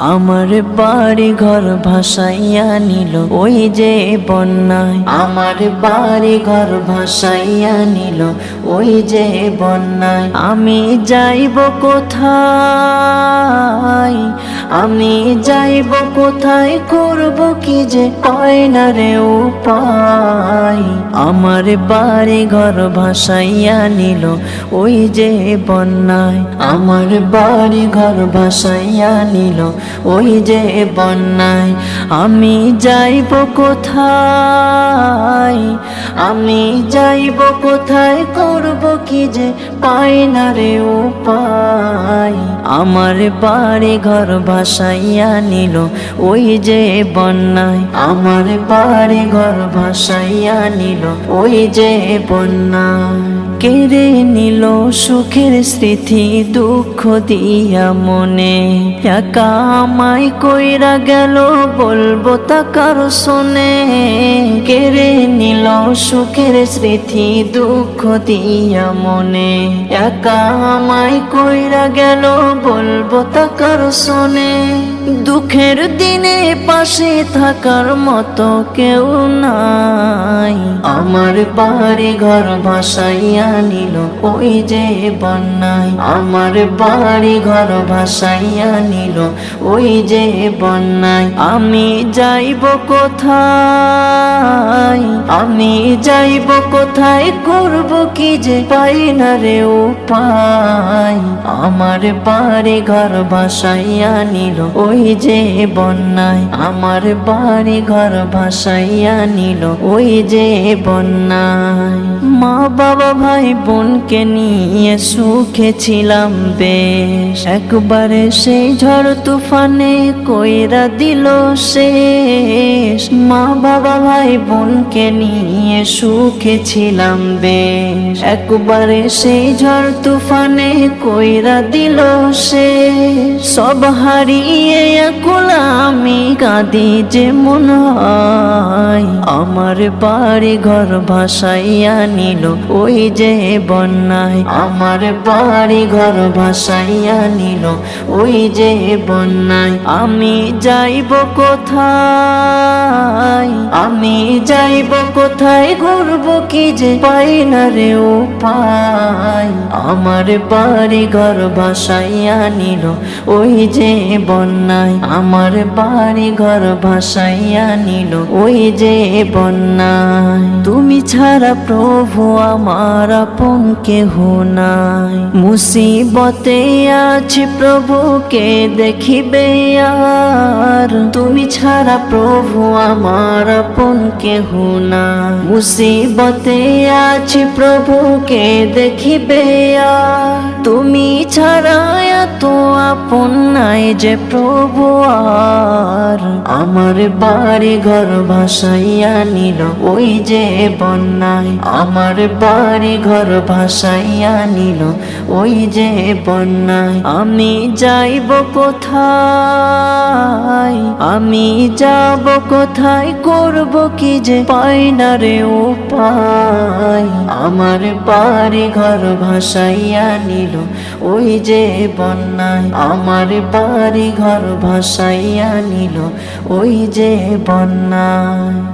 আমার বাড়ি ঘর ভাসাইয়া নিল ওই যে বন্যায়। আমার বাড়ি ঘর ভাসাইয়া নিল ওই যে বন্যায়। আমি যাইব কোথায়? আমি যাইব কোথায়? করব কি যে? পায় না রে উপায়। আমার বাড়ি ঘর ভাসাইয়া নিল ওই যে বন্যায়। আমার বাড়ি ঘর ভাসাইয়া নিল ওই যে বন্যায় আমি যাইব কোথায়? আমি যাইব কোথায়? করব কি যে? পাই না রে উপায়। আমার বাড়ি ঘর ভাসাইয়া নিল ওই যে বন্যায়। আমার বাড়ি ঘর ভাসাইয়া নিল ওই যে বন্যায়। কেড়ে নিল সুখের স্মৃতি, দুঃখ দিয়া মনে। একা কইরা গেল বলব তা কারও শোনে। কেড়ে নিল সুখের স্মৃতি, দুঃখ দিয়া মনে। একা কইরা গেল বলব তা কারও শোনে। দুঃখের দিনে পাশে থাকার মতো কেউ নাই। আমার বাড়ি ঘর ভাসাইয়া নিল ওই যে বন্যায়। আমার বাড়ি ঘর ভাসাইয়া নিল ওই যে বন্যায়। আমি যাইব কোথায়? আমি যাইব কোথায়? করব কি যে? পাই না রে উপায়। আমার বাড়ি ঘর ভাসাইয়া নিল ওই যে বন্যায়। আমার বাড়ি ঘর ভাসাইয়া নিল ওই যে বন্যায়। মা বাবা ভাই বোনকে নিয়ে সুখে ছিলাম বেশ। একবারে সেই ঝড় তুফানে কইরা দিল শেষ। মা বাবা ভাই বোনকে নিয়ে সুখে ছিলাম বেশ। একবারে সেই ঝড় তুফানে কইরা দিল শেষ। সব হারিয়ে আমি কাঁদি যে মন হয়। আমার বাড়ি ঘর ভাসাইয়া নিল, ওই যে বন্যায় আমার বাড়ি ঘর ভাসাইয়া নিল। ওই যে বন্যায় আমি যাইব কোথায়? আমি যাইব কোথায়? ঘুরব কি যে পাই না রে উপায়? আমার বাড়ি ঘর ভাসাইয়া নিল। ওই যে বন্যায় আমার বাড়ি ঘর ভাসাইয়া নিল। ওই যে বন্যায় তুমি ছাড়া প্রভু আমার আপন কেহ নাই। মুসিবতে আছি প্রভুকে দেখিবে আর। তুমি ছাড়া প্রভু আমার আপন কেহ নাই। মুসিবতে আছি প্রভুকে দেখিবে আর। তুমি ছাড়া এত আপন নাই যে প্রভু আর। আমার বাড়ি ঘর ভাসাইয়া নিল ওই যে বন্যায়। আমার বাড়ি ঘর ভাসাইয়া নিল ওই যে বন্যায়। আমি যাইব কোথায়? আমি যাব কোথায়? করব কি যে পাই না রে উপায়? আমার বাড়ি ঘর ভাসাইয়া নিল ওই যে বন্যায়। আমার বাড়ি ঘর ভাসাইয়া নিল ওই যে বন্যায়